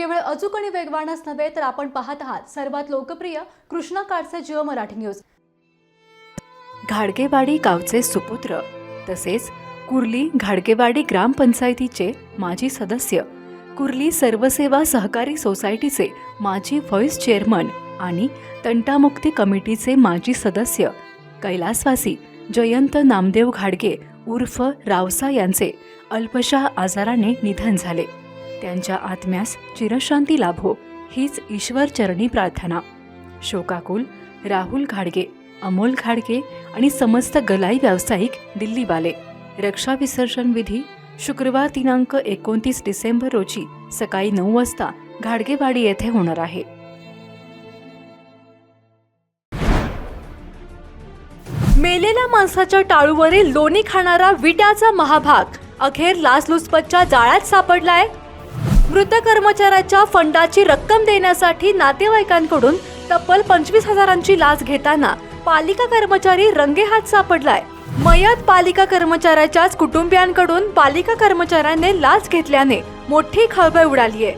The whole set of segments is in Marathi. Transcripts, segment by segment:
केवळ अचूक आणि वेगवानच नव्हे तर आपण पाहत आहात सर्वात लोकप्रिय कृष्णा काळचे जिओ मराठी न्यूज. घाडगेवाडी गावचे सुपुत्र तसेच कुर्ली घाडगेवाडी ग्रामपंचायतीचे माजी सदस्य कुर्ली सर्वसेवा सहकारी सोसायटीचे माजी व्हॉईस चेअरमन आणि तंटामुक्ती कमिटीचे माजी सदस्य कैलासवासी जयंत नामदेव घाडगे उर्फ रावसा यांचे अल्पशा आजाराने निधन झाले. त्यांच्या आत्म्यास चिरशांती लाभो हीच ईश्वरचरणी प्रार्थना. शोकाकुल राहुल घाडगे अमोल घाडगे आणि समस्त गलाई व्यावसायिक दिल्लीवाले. रक्षा विसर्जन विधी शुक्रवार दिनांक एकोणतीस डिसेंबर रोजी सकाळी नऊ वाजता घाडगेवाडी येथे होणार आहे. मेलेल्या माणसाच्या टाळूवरील लोणी खाणारा विट्याचा महाभाग अखेर लाचलुचपतच्या जाळ्यात सापडलाय. मृत कर्मचाऱ्याच्या फंडाची रक्कम देण्यासाठी नातेवाईकांकडून तब्बल पंचवीस हजारांची लाच घेताना पालिका कर्मचारी रंगेहात सापडलाय. मयत पालिका कर्मचाऱ्याच्याच कुटुंबियांकडून पालिका कर्मचाऱ्याने लाच घेतल्याने मोठी खळबळ उडालीय.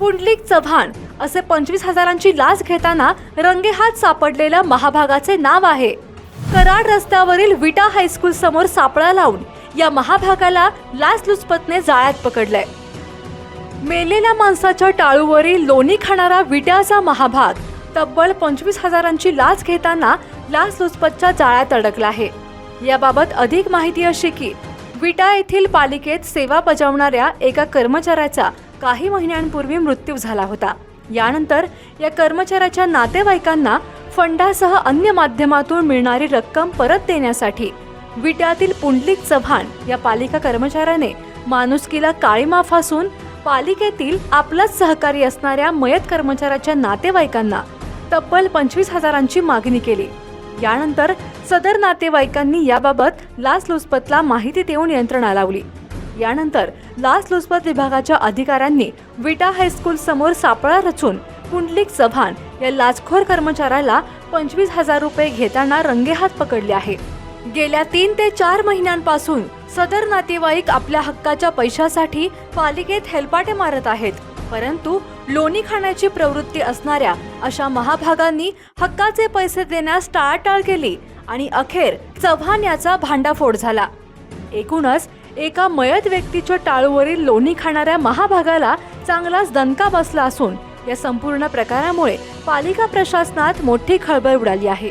पुंडलिक चव्हाण असे पंचवीस हजारांची लाच घेताना रंगेहात सापडलेल्या महाभागाचे नाव आहे. कराड रस्त्यावरील विटा हायस्कूल समोर सापळा लावून या महाभागाला लाचलुचपतने जाळ्यात पकडलंय. मेलेल्या माणसाच्या टाळूवरील लोणी खाणारा विट्याचा महाभाग तब्बल पंचवीस हजारांची लाच घेताना लाचलुचपतच्या जाळ्यात अडकला आहे. याबाबत अधिक माहिती अशी की विटा येथील पालिकेत सेवा बजावणाऱ्या एका कर्मचाऱ्याचा काही महिन्यांपूर्वी मृत्यू झाला होता. यानंतर या कर्मचाऱ्याच्या नातेवाईकांना फंडासह अन्य माध्यमातून मिळणारी रक्कम परत देण्यासाठी विट्यातील पुंडलिक चव्हाण या पालिका कर्मचाऱ्याने माणुसकीला काळीमा फासून पालिकेतील आपलाच सहकारी असणाऱ्या मयत कर्मचाऱ्याच्या नातेवाईकांना तब्बल पंचवीस हजारांची मागणी केली. यानंतर सदर नातेवाईकांनी याबाबत लाचलुचपतला माहिती देऊन यंत्रणा लावली. यानंतर लाचलुचपत विभागाच्या अधिकाऱ्यांनी विटा हायस्कूल समोर सापळा रचून पुंडलिक चव्हाण या लाचखोर कर्मचाऱ्याला पंचवीस हजार रुपये घेताना रंगेहात पकडले आहे. गेल्या तीन ते चार महिन्यांपासून सदर नातेवाईक आपल्या हक्काच्या पैशासाठी पालिकेत हेलपाटे मारत आहेत. परंतु लोणी खाण्याची प्रवृत्ती असणाऱ्या अशा महाभागांनी हक्काचे पैसे देण्यास टाळाटाळ केली आणि अखेर चव्हाण याचा भांडाफोड झाला. एकूणच एका मयत व्यक्तीच्या टाळूवरील लोणी खाणाऱ्या महाभागाला चांगलाच दणका बसला असून या संपूर्ण प्रकारामुळे पालिका प्रशासनात मोठी खळबळ उडाली आहे.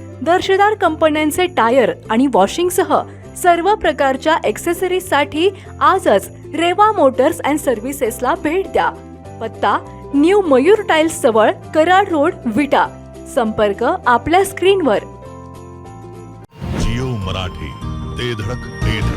दर्जेदार कंपन्यांचे टायर आणि वॉशिंगसह सर्व प्रकारच्या एक्सेसरीजसाठी आजच रेवा मोटर्स अँड सर्व्हिसेसला भेट द्या. पत्ता न्यू मयूर टाइल्स जवळ कराड रोड विटा. संपर्क आपल्या स्क्रीनवर. जिओ मराठी ते धडक ते धडक.